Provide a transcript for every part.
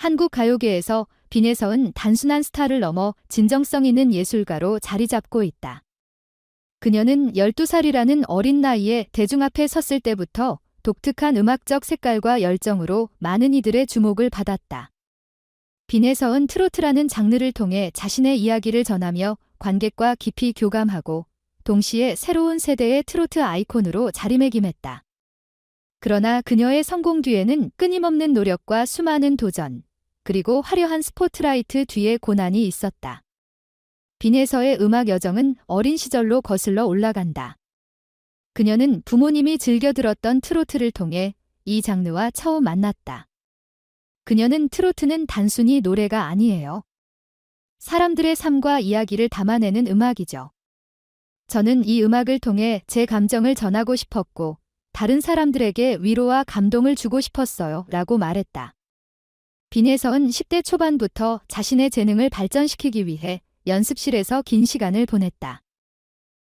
한국 가요계에서 빈에서은 단순한 스타를 넘어 진정성 있는 예술가로 자리 잡고 있다. 그녀는 12살이라는 어린 나이에 대중 앞에 섰을 때부터 독특한 음악적 색깔과 열정으로 많은 이들의 주목을 받았다. 빈에서은 트로트라는 장르를 통해 자신의 이야기를 전하며 관객과 깊이 교감하고 동시에 새로운 세대의 트로트 아이콘으로 자리매김했다. 그러나 그녀의 성공 뒤에는 끊임없는 노력과 수많은 도전, 그리고 화려한 스포트라이트 뒤에 고난이 있었다. 빈에서의 음악 여정은 어린 시절로 거슬러 올라간다. 그녀는 부모님이 즐겨 들었던 트로트를 통해 이 장르와 처음 만났다. 그녀는 트로트는 단순히 노래가 아니에요. 사람들의 삶과 이야기를 담아내는 음악이죠. 저는 이 음악을 통해 제 감정을 전하고 싶었고, 다른 사람들에게 위로와 감동을 주고 싶었어요. 라고 말했다. 빈에서은 10대 초반부터 자신의 재능을 발전시키기 위해 연습실에서 긴 시간을 보냈다.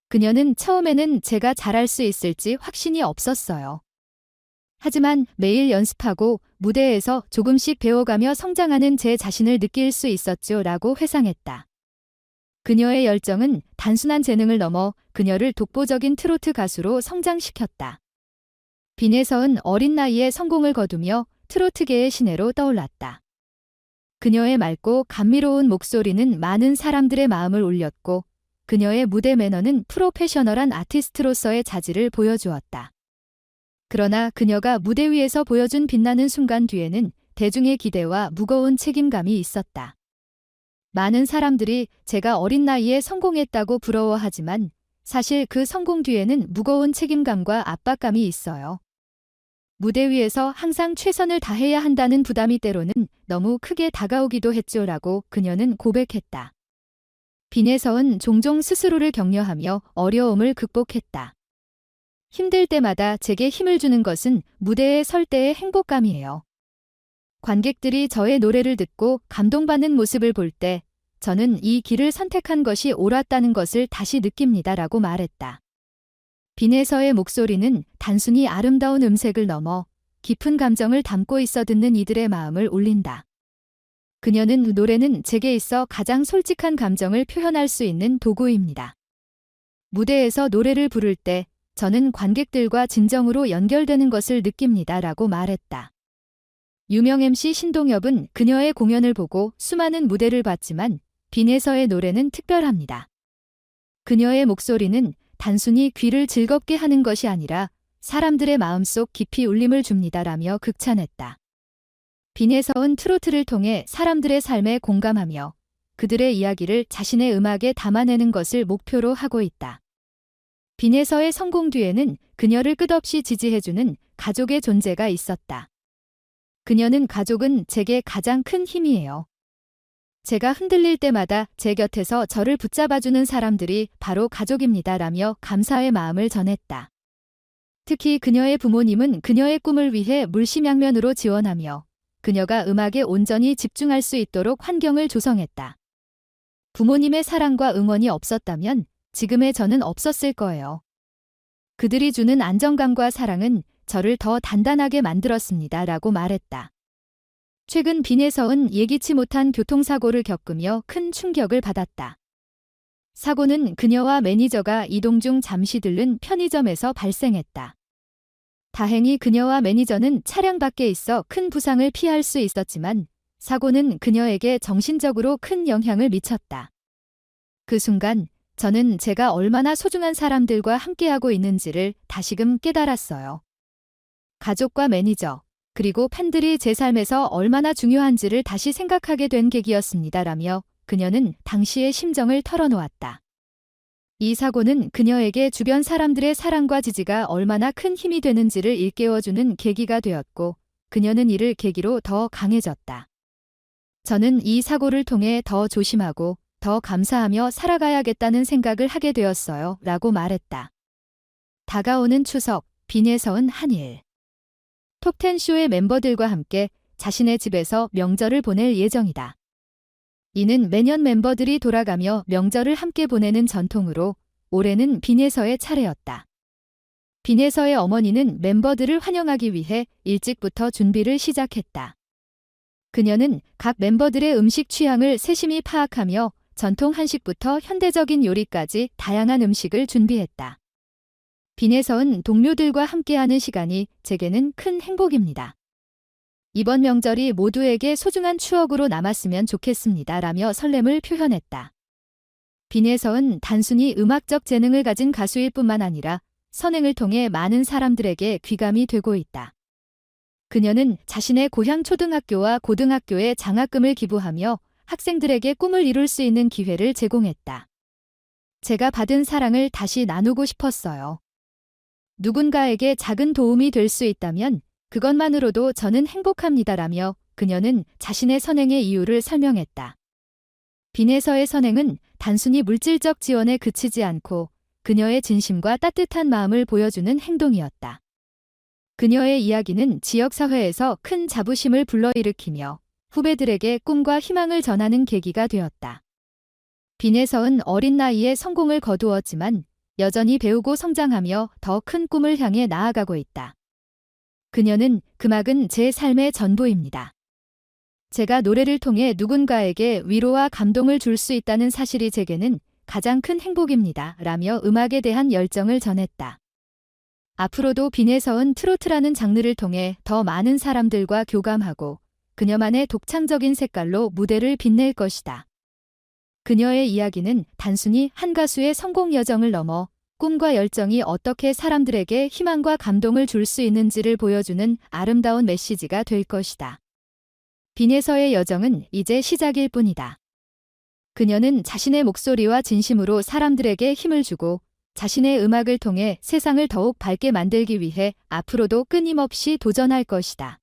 그녀는 처음에는 제가 잘할 수 있을지 확신이 없었어요. 하지만 매일 연습하고 무대에서 조금씩 배워가며 성장하는 제 자신을 느낄 수 있었죠. 라고 회상했다. 그녀의 열정은 단순한 재능을 넘어 그녀를 독보적인 트로트 가수로 성장시켰다. 빈에서은 어린 나이에 성공을 거두며 트로트계의 신예로 떠올랐다. 그녀의 맑고 감미로운 목소리는 많은 사람들의 마음을 울렸고 그녀의 무대 매너는 프로페셔널한 아티스트로서의 자질을 보여주었다. 그러나 그녀가 무대 위에서 보여준 빛나는 순간 뒤에는 대중의 기대와 무거운 책임감이 있었다. 많은 사람들이 제가 어린 나이에 성공했다고 부러워하지만 사실 그 성공 뒤에는 무거운 책임감과 압박감이 있어요. 무대 위에서 항상 최선을 다해야 한다는 부담이 때로는 너무 크게 다가오기도 했죠라고 그녀는 고백했다. 빈에서은 종종 스스로를 격려하며 어려움을 극복했다. 힘들 때마다 제게 힘을 주는 것은 무대에 설 때의 행복감이에요. 관객들이 저의 노래를 듣고 감동받는 모습을 볼 때 저는 이 길을 선택한 것이 옳았다는 것을 다시 느낍니다라고 말했다. 빈에서의 목소리는 단순히 아름다운 음색을 넘어 깊은 감정을 담고 있어 듣는 이들의 마음을 울린다. 그녀는 노래는 제게 있어 가장 솔직한 감정을 표현할 수 있는 도구입니다. 무대에서 노래를 부를 때 저는 관객들과 진정으로 연결되는 것을 느낍니다. 라고 말했다. 유명 MC 신동엽은 그녀의 공연을 보고 수많은 무대를 봤지만 빈에서의 노래는 특별합니다. 그녀의 목소리는 단순히 귀를 즐겁게 하는 것이 아니라 사람들의 마음속 깊이 울림을 줍니다라며 극찬했다. 빈에서은 트로트를 통해 사람들의 삶에 공감하며 그들의 이야기를 자신의 음악에 담아내는 것을 목표로 하고 있다. 빈에서의 성공 뒤에는 그녀를 끝없이 지지해주는 가족의 존재가 있었다. 그녀는 가족은 제게 가장 큰 힘이에요. 제가 흔들릴 때마다 제 곁에서 저를 붙잡아주는 사람들이 바로 가족입니다. 라며 감사의 마음을 전했다. 특히 그녀의 부모님은 그녀의 꿈을 위해 물심양면으로 지원하며 그녀가 음악에 온전히 집중할 수 있도록 환경을 조성했다. 부모님의 사랑과 응원이 없었다면 지금의 저는 없었을 거예요. 그들이 주는 안정감과 사랑은 저를 더 단단하게 만들었습니다. 라고 말했다. 최근 빈에서은 예기치 못한 교통사고를 겪으며 큰 충격을 받았다. 사고는 그녀와 매니저가 이동 중 잠시 들른 편의점에서 발생했다. 다행히 그녀와 매니저는 차량 밖에 있어 큰 부상을 피할 수 있었지만 사고는 그녀에게 정신적으로 큰 영향을 미쳤다. 그 순간 저는 제가 얼마나 소중한 사람들과 함께하고 있는지를 다시금 깨달았어요. 가족과 매니저, 그리고 팬들이 제 삶에서 얼마나 중요한지를 다시 생각하게 된 계기였습니다라며 그녀는 당시의 심정을 털어놓았다. 이 사고는 그녀에게 주변 사람들의 사랑과 지지가 얼마나 큰 힘이 되는지를 일깨워주는 계기가 되었고 그녀는 이를 계기로 더 강해졌다. 저는 이 사고를 통해 더 조심하고 더 감사하며 살아가야겠다는 생각을 하게 되었어요. 라고 말했다. 다가오는 추석, 빈에서은 한일. 톱텐쇼의 멤버들과 함께 자신의 집에서 명절을 보낼 예정이다. 이는 매년 멤버들이 돌아가며 명절을 함께 보내는 전통으로 올해는 빈에서의 차례였다. 빈에서의 어머니는 멤버들을 환영하기 위해 일찍부터 준비를 시작했다. 그녀는 각 멤버들의 음식 취향을 세심히 파악하며 전통 한식부터 현대적인 요리까지 다양한 음식을 준비했다. 빈에서은 동료들과 함께하는 시간이 제게는 큰 행복입니다. 이번 명절이 모두에게 소중한 추억으로 남았으면 좋겠습니다. 라며 설렘을 표현했다. 빈에서은 단순히 음악적 재능을 가진 가수일 뿐만 아니라 선행을 통해 많은 사람들에게 귀감이 되고 있다. 그녀는 자신의 고향 초등학교와 고등학교에 장학금을 기부하며 학생들에게 꿈을 이룰 수 있는 기회를 제공했다. 제가 받은 사랑을 다시 나누고 싶었어요. 누군가에게 작은 도움이 될 수 있다면 그것만으로도 저는 행복합니다라며 그녀는 자신의 선행의 이유를 설명했다. 빈에서의 선행은 단순히 물질적 지원에 그치지 않고 그녀의 진심과 따뜻한 마음을 보여주는 행동이었다. 그녀의 이야기는 지역사회에서 큰 자부심을 불러일으키며 후배들에게 꿈과 희망을 전하는 계기가 되었다. 빈에서은 어린 나이에 성공을 거두었지만 여전히 배우고 성장하며 더 큰 꿈을 향해 나아가고 있다. 그녀는 그막은 제 삶의 전부입니다. 제가 노래를 통해 누군가에게 위로와 감동을 줄 수 있다는 사실이 제게는 가장 큰 행복입니다. 라며 음악에 대한 열정을 전했다. 앞으로도 빈에서은 트로트라는 장르를 통해 더 많은 사람들과 교감하고 그녀만의 독창적인 색깔로 무대를 빛낼 것이다. 그녀의 이야기는 단순히 한 가수의 성공 여정을 넘어 꿈과 열정이 어떻게 사람들에게 희망과 감동을 줄 수 있는지를 보여주는 아름다운 메시지가 될 것이다. 빈에서의 여정은 이제 시작일 뿐이다. 그녀는 자신의 목소리와 진심으로 사람들에게 힘을 주고 자신의 음악을 통해 세상을 더욱 밝게 만들기 위해 앞으로도 끊임없이 도전할 것이다.